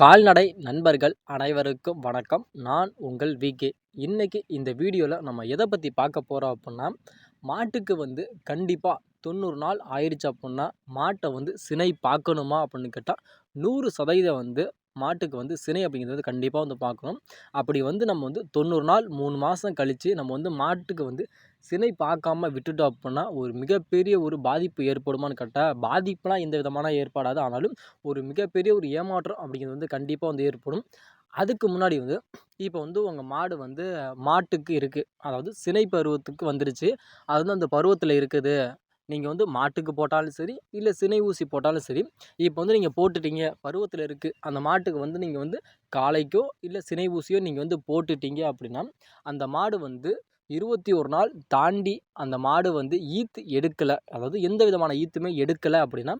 கால்நடை நண்பர்கள் அனைவருக்கும் வணக்கம். நான் உங்கள் விகே இன்றைக்கி இந்த வீடியோவில் நம்ம எதை பற்றி பார்க்க போகிறோம் அப்புடின்னா மாட்டுக்கு வந்து கண்டிப்பாக தொண்ணூறு நாள் ஆயிடுச்சு அப்புடின்னா மாட்டை வந்து சினை பார்க்கணுமா அப்படின்னு கேட்டால் நூறு சதவீதம் வந்து மாட்டுக்கு வந்து சினை அப்படிங்கிறது வந்து கண்டிப்பாக வந்து பார்க்கணும். அப்படி வந்து நம்ம வந்து தொண்ணூறு நாள் மூணு மாதம் கழித்து நம்ம வந்து மாட்டுக்கு வந்து சினை பார்க்காம விட்டுட்டோம் அப்படின்னா ஒரு மிகப்பெரிய ஒரு பாதிப்பு ஏற்படுமான்னு கேட்டால் பாதிப்புலாம் எந்த விதமான ஏற்படாது. ஆனாலும் ஒரு மிகப்பெரிய ஒரு ஏமாற்றம் அப்படிங்கிறது வந்து கண்டிப்பாக வந்து ஏற்படும். அதுக்கு முன்னாடி வந்து இப்போ வந்து உங்கள் மாடு வந்து மாட்டுக்கு இருக்குது அதாவது சினை பருவத்துக்கு வந்துருச்சு. அது வந்து அந்த பருவத்தில் இருக்குது. நீங்கள் வந்து மாட்டுக்கு போட்டாலும் சரி இல்லை சினை ஊசி போட்டாலும் சரி இப்போ வந்து நீங்கள் போட்டுட்டீங்க. பருவத்தில் இருக்குது அந்த மாட்டுக்கு வந்து நீங்கள் வந்து காளைக்கோ இல்லை சினை ஊசியோ நீங்கள் வந்து போட்டுட்டீங்க அப்படின்னா அந்த மாடு வந்து இருபத்தி ஒரு நாள் தாண்டி அந்த மாடு வந்து ஈத்து எடுக்கலை. அதாவது எந்த விதமான ஈத்துமே எடுக்கலை அப்படின்னா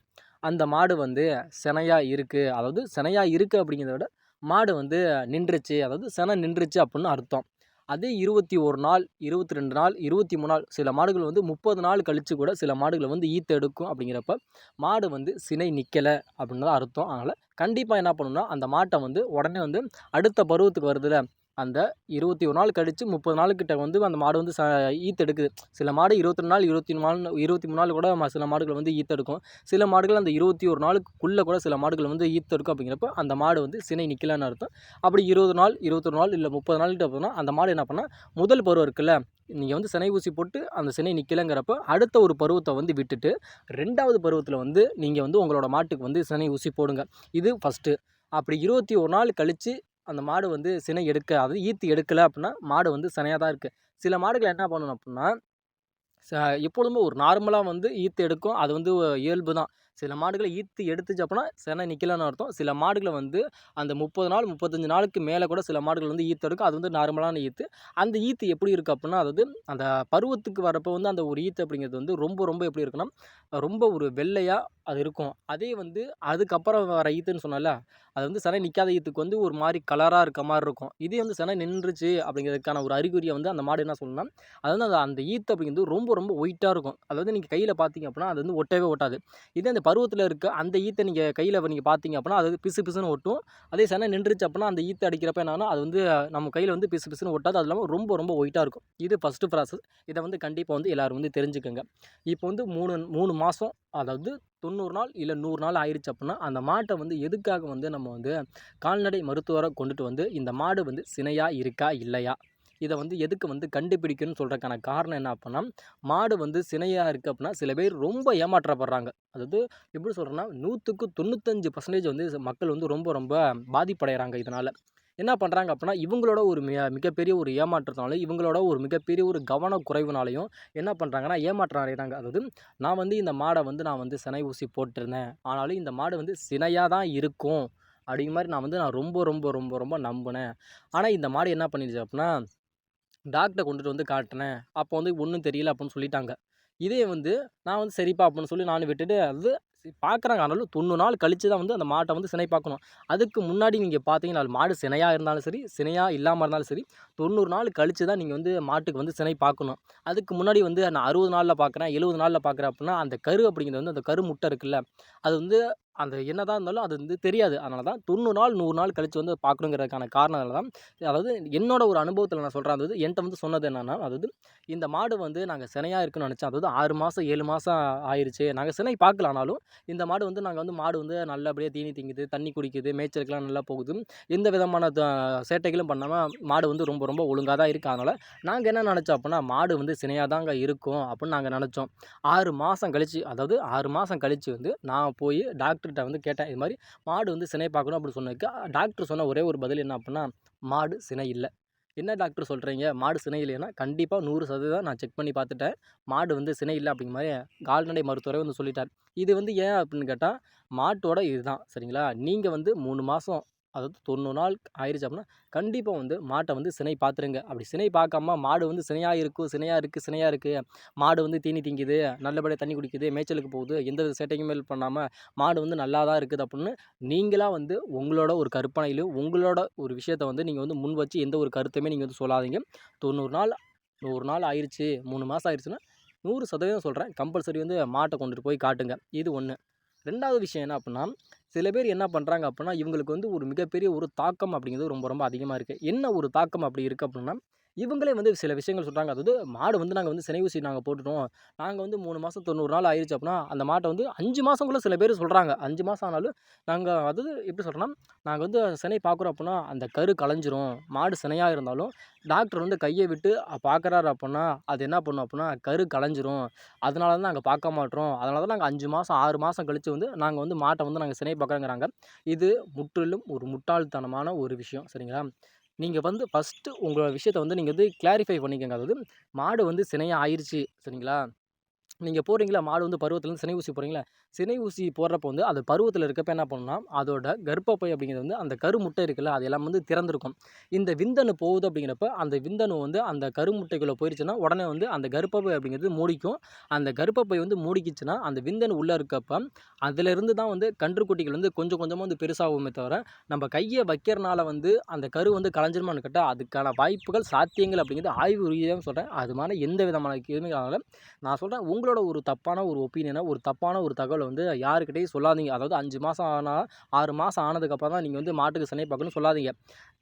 அந்த மாடு வந்து சினையாக இருக்குது அதாவது சினையாக இருக்குது அப்படிங்கிறத விட மாடு வந்து நின்றுச்சு. அதாவது செனை நின்றுச்சு அப்படின்னு அர்த்தம். அதே இருபத்தி ஒரு நாள் இருபத்தி ரெண்டு நாள் இருபத்தி மூணு நாள் சில மாடுகள் வந்து முப்பது நாள் கழித்து கூட சில மாடுகளை வந்து ஈத்து எடுக்கும் அப்படிங்கிறப்ப மாடு வந்து சினை நிற்கலை அப்படின்னு தான் அர்த்தம். அதனால் கண்டிப்பாக என்ன பண்ணணும்னா அந்த மாட்டை வந்து உடனே வந்து அடுத்த பருவத்துக்கு வருதுல அந்த இருபத்தி ஒரு நாள் கழித்து முப்பது நாளுக்கிட்ட வந்து அந்த மாடு வந்து ச ஈத்தெடுக்குது. சில மாடு இருபத்தி நாள் இருபத்தி நாலு இருபத்தி மூணு நாள் கூட சில மாடுகள் வந்து ஈத்தெடுக்கும். சில மாடுகள் அந்த இருபத்தி ஒரு நாளுக்குள்ளே கூட சில மாடுகள் வந்து ஈத்தெடுக்கும் அப்படிங்கிறப்ப அந்த மாடு வந்து சினை நிற்கலான்னு அர்த்தம். அப்படி இருபது நாள் இருபத்தொரு நாள் இல்லை முப்பது நாள்கிட்ட போனால் அந்த மாடு என்ன பண்ணால் முதல் பருவம் இருக்குல்ல நீங்கள் வந்து சினை ஊசி போட்டு அந்த சினை நிற்கலைங்கிறப்ப அடுத்த ஒரு பருவத்தை வந்து விட்டுட்டு ரெண்டாவது பருவத்தில் வந்து நீங்கள் வந்து உங்களோட மாட்டுக்கு வந்து சினை ஊசி போடுங்க. இது ஃபஸ்ட்டு அப்படி இருபத்தி ஒரு நாள் கழித்து அந்த மாடு வந்து சினை எடுக்க அதாவது ஈத்து எடுக்கலை அப்படின்னா மாடு வந்து சினையாக தான் இருக்குது சில மாடுகள் என்ன பண்ணணும் அப்படின்னா ச எப்பொழுதுமே ஒரு நார்மலாக வந்து ஈத்து எடுக்கும். அது வந்து இயல்பு தான். சில மாடுகளை ஈத்து எடுத்துச்சு அப்படின்னா செனை நிற்கலன்னு அர்த்தம். சில மாடுகளை வந்து அந்த முப்பது நாள் முப்பத்தஞ்சு நாளுக்கு மேலே கூட சில மாடுகள் வந்து ஈத்து எடுக்கும். அது வந்து நார்மலான ஈத்து. அந்த ஈத்து எப்படி இருக்குது அப்படின்னா அதாவது அந்த பருவத்துக்கு வரப்போ வந்து அந்த ஒரு ஈத்து அப்படிங்கிறது வந்து ரொம்ப ரொம்ப எப்படி இருக்குன்னா ரொம்ப ஒரு வெள்ளையாக அது இருக்கும். அதே வந்து அதுக்கப்புறம் வர ஈத்துன்னு சொன்னால அது வந்து சனை நிற்காத ஈத்துக்கு வந்து ஒரு மாதிரி கலராக இருக்க மாதிரி இருக்கும். இதே வந்து சினை நின்றுச்சு அப்படிங்கிறதுக்கான ஒரு அறிகுறியை வந்து அந்த மாடு என்ன சொல்லணும்னா அது வந்து அந்த அந்த ஈத்து அப்படிங்கிறது ரொம்ப ரொம்ப ஒயிட்டாக இருக்கும். அதாவது நீங்கள் கையில் பார்த்தீங்க அப்படின்னா அது வந்து ஒட்டவே ஒட்டாது. இதே அந்த பருவத்தில் இருக்க அந்த ஈத்தை நீங்கள் கையில் நீங்கள் பார்த்தீங்க அப்படின்னா அது பிசு பிசுன்னு ஒட்டும். அதே சனை நின்றுச்சு அப்படின்னா அந்த ஈத்தை அடிக்கிறப்ப என்னன்னா அது வந்து நம்ம கையில் வந்து பிசு பிசுன்னு ஒட்டாது. அது இல்லாமல் ரொம்ப ரொம்ப ஒயிட்டாக இருக்கும். இது ஃபஸ்ட்டு ப்ராசஸ் இதை வந்து கண்டிப்பாக வந்து எல்லோரும் வந்து தெரிஞ்சுக்கோங்க. இப்போ வந்து மூணு மூணு மாதம் அதாவது தொண்ணூறு நாள் இல்லை நூறு நாள் ஆயிடுச்சு அப்படின்னா அந்த மாட்டை வந்து எதுக்காக வந்து நம்ம வந்து கால்நடை மருத்துவரை கொண்டுட்டு வந்து இந்த மாடு வந்து சினையாக இருக்கா இல்லையா? இதை வந்து எதுக்கு வந்து கண்டுபிடிக்கணும்னு சொல்கிறக்கான காரணம் என்ன அப்படின்னா மாடு வந்து சினையாக இருக்குது அப்படின்னா சில பேர் ரொம்ப ஏமாற்றப்படுறாங்க. அதாவது எப்படி சொல்கிறேன்னா நூற்றுக்கு தொண்ணூத்தஞ்சு பர்சன்டேஜ் வந்து மக்கள் வந்து ரொம்ப ரொம்ப பாதிப்படைகிறாங்க இதனால். என்ன பண்ணுறாங்க அப்படின்னா இவங்களோட ஒரு மிக மிகப்பெரிய ஒரு ஏமாற்றத்தினாலும் இவங்களோட ஒரு மிகப்பெரிய ஒரு கவனக்குறைவுனாலையும் என்ன பண்ணுறாங்கன்னா ஏமாற்றம் அடைகிறாங்க அதாவது நான் வந்து இந்த மாடை வந்து நான் வந்து சினை ஊசி போட்டிருந்தேன். ஆனாலும் இந்த மாடு வந்து சினையாக தான் இருக்கும். அப்படிங்கிற மாதிரி நான் வந்து நான் ரொம்ப ரொம்ப ரொம்ப ரொம்ப நம்பினேன். ஆனால் இந்த மாடு என்ன பண்ணிடுச்சு அப்படின்னா டாக்டரை கொண்டுட்டு வந்து காட்டினேன். அப்போ வந்து ஒன்றும் தெரியல அப்படின்னு சொல்லிட்டாங்க. இதே வந்து நான் வந்து சரிப்பா அப்படின்னு சொல்லி நான் விட்டுட்டு அது பார்க்குறாங்க ஆனாலும் தொண்ணூறு நாள் கழித்து தான் வந்து அந்த மாட்டை வந்து சினை பார்க்கணும். அதுக்கு முன்னாடி நீங்கள் பார்த்தீங்கன்னா மாடு சினையாக இருந்தாலும் சரி சினையாக இல்லாமல் இருந்தாலும் சரி தொண்ணூறு நாள் கழித்து தான் நீங்கள் வந்து மாட்டுக்கு வந்து சினை பார்க்கணும். அதுக்கு முன்னாடி வந்து நான் அறுபது நாளில் பார்க்குறேன் எழுபது நாளில் பார்க்குறேன் அப்படின்னா அந்த கரு அப்படிங்கிறது வந்து அந்த கரு முட்டை இருக்குல்ல அது வந்து அந்த என்ன தான் இருந்தாலும் அது வந்து தெரியாது. அதனால தான் தொண்ணூறு நாள் நூறு நாள் கழித்து வந்து பார்க்கணுங்கிறதுக்கான காரணம் தான் அதாவது என்னோட ஒரு அனுபவத்தில் நான் சொல்கிறேன் அதாவது என்கிட்ட வந்து சொன்னது என்னென்னா அதாவது இந்த மாடு வந்து நாங்கள் சினையாக இருக்குன்னு நினச்சோம் அதாவது ஆறு மாதம் ஏழு மாதம் ஆயிடுச்சு நாங்கள் சினை பார்க்கலானாலும் இந்த மாடு வந்து நாங்கள் வந்து மாடு வந்து நல்லபடியாக தீனி திங்குது தண்ணி குடிக்குது மேய்ச்சலுக்குலாம் நல்லா போகுது. எந்த விதமான சேட்டைகளும் பண்ணாமல் மாடு வந்து ரொம்ப ரொம்ப ஒழுங்காக தான் இருக்குது அதனால் நாங்கள் என்ன நினச்சோம் அப்படின்னா மாடு வந்து சினையாக தாங்க இருக்கும் அப்படின்னு நாங்கள் நினச்சோம். ஆறு மாதம் கழித்து அதாவது ஆறு மாதம் கழித்து வந்து நான் போய் டாக்டர் டாக்டர்கிட்ட வந்து கேட்டேன் இது மாதிரி மாடு வந்து சினை பார்க்கணும் அப்படின்னு சொன்னதுக்கு டாக்டர் சொன்ன ஒரே ஒரு பதில் என்ன அப்படின்னா மாடு சினை இல்லை. என்ன டாக்டர் சொல்கிறீங்க மாடு சினை இல்லைன்னா கண்டிப்பாக நூறு சதவீதம் நான் செக் பண்ணி பார்த்துட்டேன். மாடு வந்து சினை இல்லை அப்படிங்கிற மாதிரி கால்நடை மருத்துவரை வந்து சொல்லிட்டார். இது வந்து ஏன் அப்படின்னு கேட்டால் மாட்டோட இதுதான் சரிங்களா? நீங்கள் வந்து மூணு மாதம் அதாவது தொண்ணூறு நாள் ஆயிடுச்சு அப்படின்னா கண்டிப்பாக வந்து மாட்டை வந்து சினை பார்த்துருங்க அப்படி சினை பார்க்காம மாடு வந்து சினையாக இருக்கும் சினையாக இருக்குது சினையாக இருக்குது மாடு வந்து தீனி திங்குது நல்லபடியாக தண்ணி குடிக்குது மேய்ச்சலுக்கு போகுது எந்த சேட்டையும் மேல் பண்ணாமல் மாடு வந்து நல்லா தான் இருக்குது அப்படின்னு நீங்களாக வந்து உங்களோட ஒரு கற்பனையிலும் உங்களோட ஒரு விஷயத்த வந்து நீங்கள் வந்து முன் வச்சு எந்த ஒரு கருத்துமே நீங்கள் வந்து சொல்லாதீங்க. தொண்ணூறு நாள் நூறு நாள் ஆயிடுச்சு மூணு மாதம் ஆயிடுச்சுன்னா நூறு சதவீதம் சொல்கிறேன் கம்பல்சரி வந்து மாட்டை கொண்டுட்டு போய் காட்டுங்க. இது ஒன்று ரெண்டாவது விஷயம் என்ன அப்படின்னா சில பேர் என்ன பண்ணுறாங்க அப்படின்னா இவங்களுக்கு வந்து ஒரு மிகப்பெரிய ஒரு தாக்கம் அப்படிங்கிறது ரொம்ப ரொம்ப அதிகமாக இருக்குது என்ன ஒரு தாக்கம் அப்படி இருக்குது அப்படின்னா இவங்களே வந்து சில விஷயங்கள் சொல்கிறாங்க அதாவது மாடு வந்து நாங்கள் வந்து சினை ஊசி நாங்கள் போட்டுட்டோம். நாங்கள் வந்து மூணு மாதம் தொண்ணூறு நாள் ஆயிடுச்சு அப்படின்னா அந்த மாட்டை வந்து அஞ்சு மாதம் கூட சில பேர் சொல்கிறாங்க அஞ்சு மாதம் ஆனாலும் நாங்கள் அதாவது எப்படி சொல்கிறோன்னா நாங்கள் வந்து சினை பார்க்குறோம் அப்படின்னா அந்த கரு கலைஞ்சிரும் மாடு சினையாக இருந்தாலும் டாக்டர் வந்து கையை விட்டு பார்க்குறாரு அப்படின்னா அது என்ன பண்ணும் அப்படின்னா கரு கலைஞ்சிரும் அதனால தான் நாங்கள் பார்க்க மாட்டோம். அதனால தான் நாங்கள் அஞ்சு மாதம் ஆறு மாதம் கழித்து வந்து நாங்கள் வந்து மாட்டை வந்து நாங்கள் சினை பார்க்குறோங்கிறாங்க. இது முற்றிலும் ஒரு முட்டாள்தனமான ஒரு விஷயம். சரிங்களா? நீங்கள் வந்து ஃபஸ்ட்டு உங்களோட விஷயத்த வந்து நீங்கள் வந்து கிளாரிஃபை பண்ணிக்கோங்க. அதாவது மாடு வந்து சினையாக ஆயிடுச்சு சரிங்களா? நீங்கள் போகிறீங்களா மாடு வந்து பருவத்துலேருந்து சினை ஊசி போகிறீங்களா சினை ஊசி போடுறப்போ வந்து அது பருவத்தில் இருக்கப்போ என்ன பண்ணணும்னா அதோட கர்ப்பப்பை அப்படிங்கிறது வந்து அந்த கரு முட்டை இருக்குல்ல அது எல்லாம் வந்து திறந்திருக்கும். இந்த விந்தணு போகுது அப்படிங்கிறப்ப அந்த விந்தணு வந்து அந்த கருமுட்டைக்குள்ளே போயிடுச்சுன்னா உடனே வந்து அந்த கர்ப்பப்பை அப்படிங்கிறது மூடிக்கும். அந்த கர்ப்பப்பை வந்து மூடிக்கிச்சுன்னா அந்த விந்தணு உள்ளே இருக்கப்போ அதிலிருந்து தான் வந்து கன்றுக்குட்டிகள் வந்து கொஞ்சம் கொஞ்சமாக வந்து பெருசாகுமே தவிர நம்ம கையை வைக்கிறனால வந்து அந்த கரு வந்து கலைஞ்சிருமான்னு கேட்டால் அதுக்கான வாய்ப்புகள் சாத்தியங்கள் அப்படிங்கிறது ஆய்வு ரீதியாக சொல்கிறேன் அது மாதிரி எந்த விதமான இதுவுமே நான் சொல்கிறேன் உங்களோட ஒரு தப்பான ஒரு ஒப்பீனியனை ஒரு தப்பான ஒரு தகவலை வந்து யாருக்கிட்டையும் சொல்லாதீங்க. அதாவது அஞ்சு மாதம் ஆனால் ஆறு மாதம் ஆனதுக்கப்புறம் தான் நீங்கள் வந்து மாட்டுக்கு சினை பார்க்கணும்னு சொல்லாதீங்க.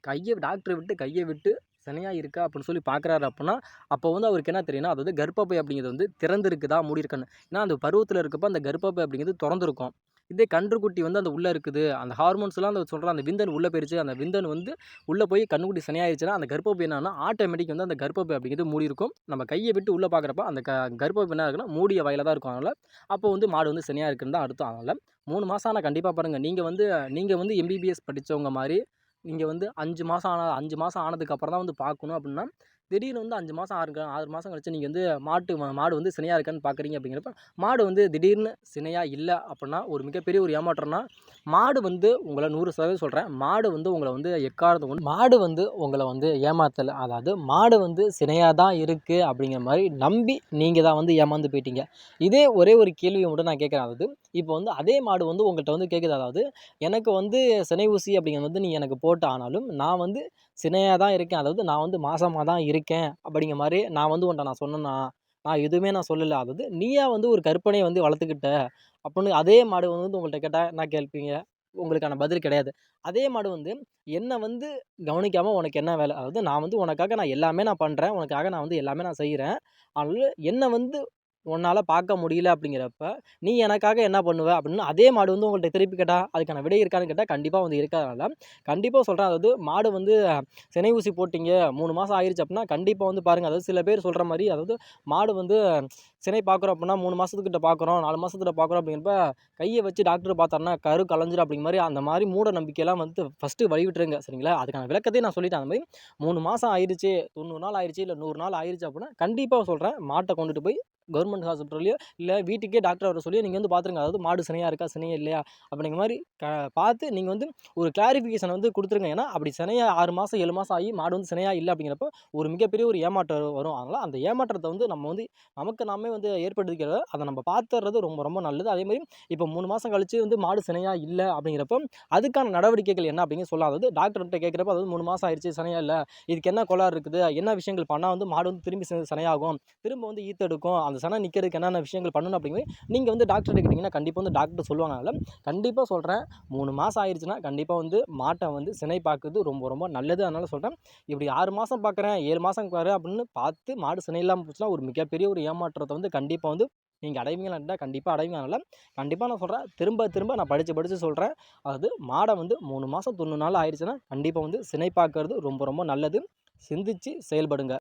கையை டாக்டரை விட்டு கையை விட்டு சினையாக இருக்கா அப்படின்னு சொல்லி பார்க்குறாரு அப்படின்னா அப்போ வந்து அவருக்கு என்ன தெரியும்னா அதாவது கர்ப்பப்பை அப்படிங்கிறது வந்து திறந்துருக்குதா மூடி இருக்குன்னு ஏன்னா அந்த பருவத்தில் இருக்கப்போ அந்த கர்ப்பப்பை அப்படிங்கிறது திறந்துருக்கும். இதே கன்றுக்குட்டி வந்து அந்த உள்ளே இருக்குது. அந்த ஹார்மோன்ஸ்லாம் அந்த சொல்கிற அந்த விந்தன் உள்ளே போயிருச்சு. அந்த விந்தன் வந்து உள்ளே போய் கண்ணுக்குட்டி சனியாயிருச்சுன்னா அந்த கர்ப்பப்பை என்னன்னா ஆட்டோமேட்டிக் வந்து அந்த கர்ப்பப்பை அப்படிங்கிறது மூடி இருக்கும் நம்ம கையை விட்டு உள்ளே பார்க்குறப்ப அந்த க கர்ப்பப்பை என்ன இருக்குன்னா மூடிய வயலில் தான் இருக்கும் அதனால். அப்போ வந்து மாடு வந்து சனியாக இருக்குன்னு தான் அர்த்தம் அதனால். மூணு மாதம் ஆனால் கண்டிப்பாக பாருங்கள் நீங்கள் வந்து நீங்கள் வந்து எம்பிபிஎஸ் படித்தவங்க மாதிரி நீங்கள் வந்து அஞ்சு மாதம் ஆன அஞ்சு மாதம் ஆனதுக்கப்புறம் தான் வந்து பார்க்கணும் அப்படின்னா திடீர்னு வந்து அஞ்சு மாதம் ஆறு ஆறு மாதம் கழிச்சு நீங்கள் வந்து மாட்டு மாடு வந்து சினையாக இருக்கான்னு பார்க்குறீங்க அப்படிங்கிறப்ப மாடு வந்து திடீர்னு சினையாக இல்லை அப்படின்னா ஒரு மிகப்பெரிய ஒரு ஏமாற்றம்னா மாடு வந்து உங்களை நூறு சதவீதம் சொல்கிறேன் மாடு வந்து உங்களை வந்து எக்காரது ஒன்று மாடு வந்து உங்களை வந்து ஏமாத்தலை. அதாவது மாடு வந்து சினையாக தான் இருக்குது அப்படிங்கிற மாதிரி நம்பி நீங்கள் தான் வந்து ஏமாந்து போயிட்டீங்க. இதே ஒரே ஒரு கேள்வியை மட்டும் நான் கேட்குறேன். அதாவது இப்போ வந்து அதே மாடு வந்து உங்கள்கிட்ட வந்து கேட்குது அதாவது எனக்கு வந்து சினை ஊசி அப்படிங்கிறது வந்து நீ எனக்கு போட்டு ஆனாலும் நான் வந்து சினையாக தான் இருக்கேன். அதாவது நான் வந்து மாசமாக தான் இருக்கேன் அப்படிங்கிற மாதிரி நான் வந்து உன்ட்ட நான் சொன்னேன்னா நான் எதுவுமே நான் சொல்லலை. அதாவது நீயா வந்து ஒரு கற்பனையை வந்து வளர்த்துக்கிட்ட அப்படின்னு அதே மாடு வந்து உங்கள்கிட்ட கேட்டால் என்ன கேட்பீங்க? உங்களுக்கான பதில் கிடையாது. அதே மாடு வந்து என்னை வந்து கவனிக்காமல் உனக்கு என்ன வேலை? அதாவது நான் வந்து உனக்காக நான் எல்லாமே நான் பண்ணுறேன் உனக்காக நான் வந்து எல்லாமே நான் செய்கிறேன் அதனால என்னை வந்து உன்னால் பார்க்க முடியல அப்படிங்கிறப்ப நீ எனக்காக என்ன பண்ணுவ அப்படின்னு அதே மாடு வந்து உங்கள்கிட்ட திருப்பி கேட்டால் அதுக்கான விடை இருக்கான்னு கேட்டால் கண்டிப்பாக வந்து இருக்காதனால கண்டிப்பாக சொல்கிறேன் அதாவது மாடு வந்து சினை ஊசி போட்டிங்க மூணு மாதம் ஆயிடுச்சு அப்படின்னா கண்டிப்பாக வந்து பாருங்கள் அதாவது சில பேர் சொல்கிற மாதிரி அதாவது மாடு வந்து சினை பார்க்குறோம் அப்படின்னா மூணு மாதத்துக்கிட்ட பார்க்குறோம் நாலு மாதத்துக்கிட்ட பார்க்குறோம் அப்படிங்கிறப்ப கையை வச்சு டாக்டர் பார்த்தாருன்னா கரு கலைஞ்சிரும் அப்படிங்கிற மாதிரி அந்த மாதிரி மூட நம்பிக்கையெல்லாம் வந்து ஃபஸ்ட்டு வழிவிட்டுருங்க சரிங்களா? அதுக்கான விளக்கத்தையும் நான் சொல்லிட்டேன். அந்த மாதிரி மூணு மாதம் ஆயிடுச்சு தொண்ணூறு நாள் ஆயிடுச்சு இல்லை நூறு நாள் ஆயிடுச்சு அப்படின்னா கண்டிப்பாக சொல்கிறேன் மாட்டை கொண்டுட்டு போய் கவர்மெண்ட் ஹாஸ்பிட்டல்லையோ இல்லை வீட்டுக்கே டாக்டர் வர சொல்லி நீங்கள் வந்து பார்த்துருங்க. அதாவது மாடு சினையாக இருக்கா சினையா இல்லையா அப்படிங்கிற மாதிரி க பார்த்து நீங்கள் வந்து ஒரு கிளாரிஃபிகேஷன் வந்து கொடுத்துருங்க. ஏன்னா அப்படி சினையாக ஆறு மாதம் ஏழு மாதம் ஆகி மாடு வந்து சினையாக இல்லை அப்படிங்கிறப்ப ஒரு மிகப்பெரிய ஒரு ஏமாற்றம் வரும். அதனால் அந்த ஏமாற்றத்தை வந்து நம்ம வந்து நமக்கு நாமே வந்து ஏற்படுத்திக்கிறத அதை நம்ம பார்த்துறது ரொம்ப ரொம்ப நல்லது. அதே மாதிரி இப்போ மூணு மாதம் கழிச்சு வந்து மாடு சினையாக இல்லை அப்படிங்கிறப்ப அதுக்கான நடவடிக்கைகள் என்ன அப்படின்னு சொல்லலாம். அதாவது டாக்டர்கிட்ட கேட்குறப்ப அதாவது மூணு மாதம் ஆயிடுச்சு சினையாக இல்லை இதுக்கு என்ன கோளாறு இருக்குது என்ன விஷயங்கள் பண்ணால் வந்து மாடு வந்து திரும்பி சினையாகும் திரும்ப வந்து ஈத்தெடுக்கும் அந்த சனை நிற்கிறதுக்கு என்னென்ன விஷயங்கள் பண்ணணும் அப்படிங்கிறது நீங்கள் வந்து டாக்டர்கிட்ட கேட்டிங்கன்னா கண்டிப்பாக வந்து டாக்டர் சொல்லுவாங்க. அதில் கண்டிப்பாக சொல்கிறேன் மூணு மாதம் ஆயிடுச்சுன்னா கண்டிப்பாக வந்து மாட்டை வந்து சினை பார்க்குறது ரொம்ப ரொம்ப நல்லது. அதனால் சொல்கிறேன் இப்படி ஆறு மாதம் பார்க்குறேன் ஏழு மாதம் பாரு அப்படின்னு பார்த்து மாடு சினை இல்லாமல் போச்சுன்னா ஒரு மிகப்பெரிய ஒரு ஏமாற்றத்தை வந்து கண்டிப்பாக வந்து நீங்கள் அடைவீங்களான்ட்டா கண்டிப்பாக அடைவீங்கனால கண்டிப்பாக நான் சொல்கிறேன் திரும்ப திரும்ப நான் படித்து படித்து சொல்கிறேன் அதாவது மாடை வந்து மூணு மாதம் தொண்ணூறு நாள் ஆயிடுச்சுன்னா கண்டிப்பாக வந்து சினை பார்க்கறது ரொம்ப ரொம்ப நல்லது. சிந்திச்சு செயல்படுங்க.